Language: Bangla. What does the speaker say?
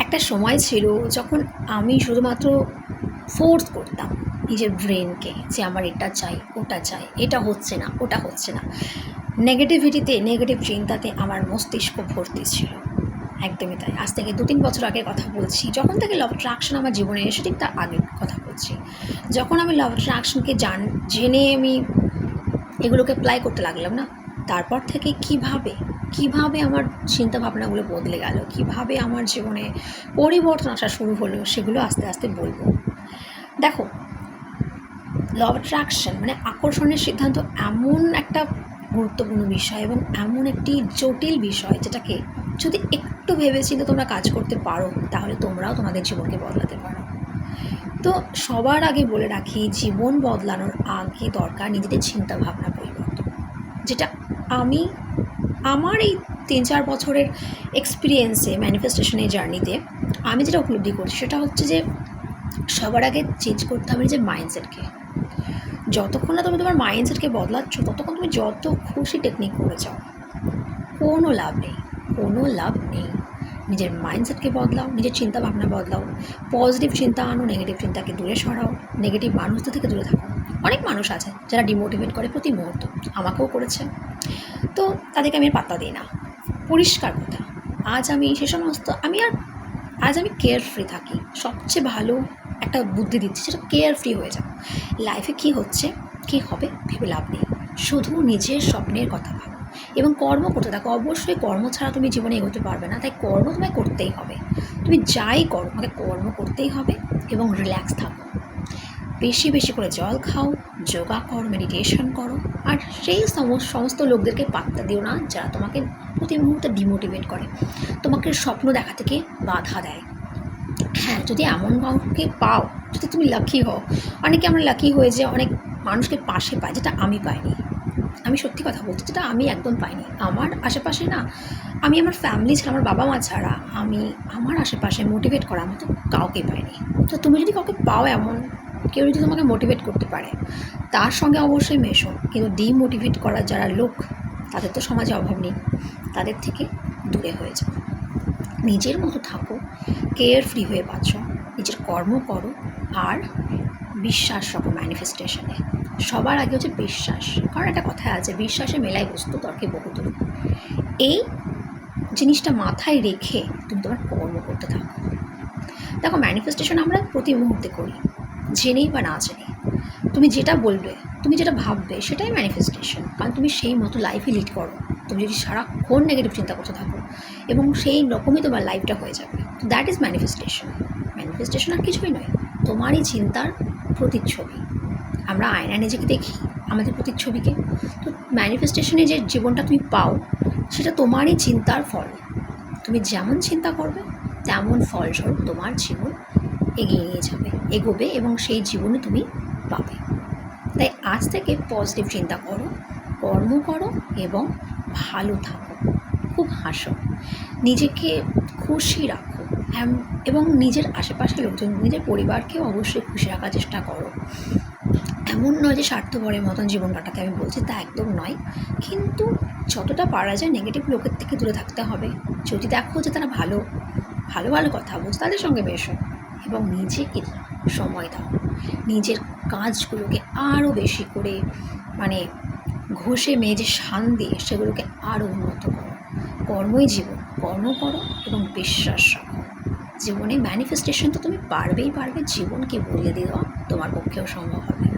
একটা সময় ছিল যখন আমি শুধুমাত্র ফোর্স করতাম নিজের ব্রেনকে যে আমার এটা চাই, ওটা চাই, এটা হচ্ছে না, ওটা হচ্ছে না। নেগেটিভিটিতে নেগেটিভ চিন্তাতে আমার মস্তিষ্ক ভর্তি ছিল। একদমই তাই। আজ থেকে দু তিন বছর আগে কথা বলছি, যখন থেকে লাভ অ্যাট্রাকশন আমার জীবনে এসে ঠিক তার আগের কথা বলছি। যখন আমি লাভ অ্যাট্রাকশনকে জান, জেনে আমি এগুলোকে অ্যাপ্লাই করতে লাগলাম না, তারপর থেকে কীভাবে কীভাবে আমার চিন্তা ভাবনাগুলো বদলে গেল? কীভাবে আমার জীবনে পরিবর্তন আসা শুরু হলো? সেগুলো আস্তে আস্তে বলব। দেখো ল অ্যাট্রাকশন মানে আকর্ষণের সিদ্ধান্ত এমন একটা গুরুত্বপূর্ণ বিষয় এবং এমন একটি জটিল বিষয় যেটাকে যদি একটু ভেবেচিন্তে তোমরা কাজ করতে পারো, তাহলে তোমরাও তোমাদের জীবনকে বদলাতে পারো। তো সবার আগে বলে রাখি, জীবন বদলানোর আগে দরকার নিজেদের চিন্তা ভাবনা পরিবর্তন। যেটা আমি আমার এই তিন চার বছরের এক্সপিরিয়েন্সে ম্যানিফেস্টেশনের জার্নিতে আমি যেটা উপলব্ধি করছি সেটা হচ্ছে যে সবার আগে চেঞ্জ করতে হবে নিজের মাইন্ডসেটকে যতক্ষণ না তুমি তোমার মাইন্ডসেটকে বদলাচ্ছ, ততক্ষণ তুমি যত খুশি টেকনিক করে যাও। কোনো লাভ নেই, কোনো লাভ নেই। নিজের মাইন্ডসেটকে বদলাও, নিজের চিন্তা ভাবনা বদলাও। পজিটিভ চিন্তা আনো নেগেটিভ চিন্তাকে দূরে সরাও নেগেটিভ মানুষদের থেকে দূরে থাকো। অনেক মানুষ আছে যারা ডিমোটিভেট করে প্রতি মুহূর্ত। আমাকেও করেছে। তো তাদেরকে আমি আর পাত্তা দিই না। পরিষ্কার কথা। আজ আমি সে সমস্ত, আমি আর, আজ আমি কেয়ার ফ্রি থাকি। সবচেয়ে ভালো একটা বুদ্ধি দিচ্ছি সেটা কেয়ার ফ্রি হয়ে যাও। লাইফে কি হচ্ছে, কি হবে ভেবে লাভ নেই। শুধু নিজের স্বপ্নের কথা ভাবো। এবং কর্ম করতে থাকো। অবশ্যই কর্ম ছাড়া তুমি জীবনে এগোতে পারবে না। তাই কর্ম তোমায় করতেই হবে। তুমি যাই করো, তোমাকে কর্ম করতেই হবে এবং রিল্যাক্স থাকো। বেশি বেশি করে জল খাও, যোগা করো মেডিটেশন করো, আর সেই সমস্ত লোকদেরকে পাত্তা দিও না যারা তোমাকে প্রতি মুহূর্তে ডিমোটিভেট করে। তোমাকে স্বপ্ন দেখা থেকে বাধা দেয়। হ্যাঁ যদি এমন কাউকে পাও, যদি তুমি লাকি হও, অনেকে আমরা লাকি হয়ে যে অনেক মানুষকে পাশে পায় যেটা আমি পাইনি। আমি সত্যি কথা বলছি যেটা আমি একদম পাইনি। আমার আশেপাশে না, আমি আমার ফ্যামিলি ছাড়া, আমার বাবা মা ছাড়া, আমি আমার আশেপাশে মোটিভেট করার মতো কাউকে পাইনি। তো তুমি যদি কাউকে পাও এমন কেউ যদি তোমাকে মোটিভেট করতে পারে, তার সঙ্গে অবশ্যই মেশো। কিন্তু ডিমোটিভেট করার যারা লোক, তাদের তো সমাজে অভাব নেই। তাদের থেকে দূরে হয়ে যাও। নিজের মতো থাকো কেয়ার ফ্রি হয়ে বাঁচো, নিজের কর্ম করো আর বিশ্বাস রাখো ম্যানিফেস্টেশনে সবার আগে হচ্ছে বিশ্বাস। কারণ একটা কথা আছে বিশ্বাসে মেলায় বস্তু তর্কে বহুদূর এই জিনিসটা মাথায় রেখে তুমি তোমার কর্ম করতে থাকো। দেখো ম্যানিফেস্টেশন আমরা প্রতি মুহূর্তে করি। জেনেই বা না জেনে তুমি যেটা বলবে, তুমি যেটা ভাববে সেটাই ম্যানিফেস্টেশন কারণ তুমি সেই মতো লাইফই লিড করো। তুমি যদি সারাক্ষণ নেগেটিভ চিন্তা করতে থাকো, এবং সেই রকমই তোমার লাইফটা হয়ে যাবে। তো দ্যাট ইজ ম্যানিফেস্টেশন ম্যানিফেস্টেশন আর কিছুই নয়, তোমারই চিন্তার প্রতিচ্ছবি। আমরা আয়না নিজেকে দেখি, আমাদের প্রতিচ্ছবিকে। তো ম্যানিফেস্টেশনে যে জীবনটা তুমি পাও, সেটা তোমারই চিন্তার ফল। তুমি যেমন চিন্তা করবে, তেমন ফলস্বরূপ তোমার জীবন এগিয়ে নিয়ে যাবে, এগোবে এবং সেই জীবনে তুমি পাবে। তাই আজ থেকে পজিটিভ চিন্তা করো, কর্ম করো এবং ভালো থাকো। খুব হাসো। নিজেকে খুশি রাখো। এবং নিজের আশেপাশের লোকজন, নিজের পরিবারকেও অবশ্যই খুশি রাখার চেষ্টা করো। এমন নয় যে স্বার্থপরের মতন জীবন কাটাতে আমি বলছি তা একদম নয়। কিন্তু যতটা পারা যায় নেগেটিভ লোকের থেকে দূরে থাকতে হবে। যদি দেখো যে তারা ভালো ভালো ভালো কথা বলছে, তাদের সঙ্গে মেশো। এবং নিজেকে সময় দাও। নিজের কাজগুলোকে আরও বেশি করে মানে ঘষে, মেজে শান দিয়ে সেগুলোকে আরও উন্নত করো। কর্মই জীবন। কর্ম করো এবং বিশ্বাস রাখো। জীবনে ম্যানিফেস্টেশন তো তুমি পারবেই পারবে। জীবনকে বলে দেওয়া তোমার পক্ষেও সম্ভব হবে।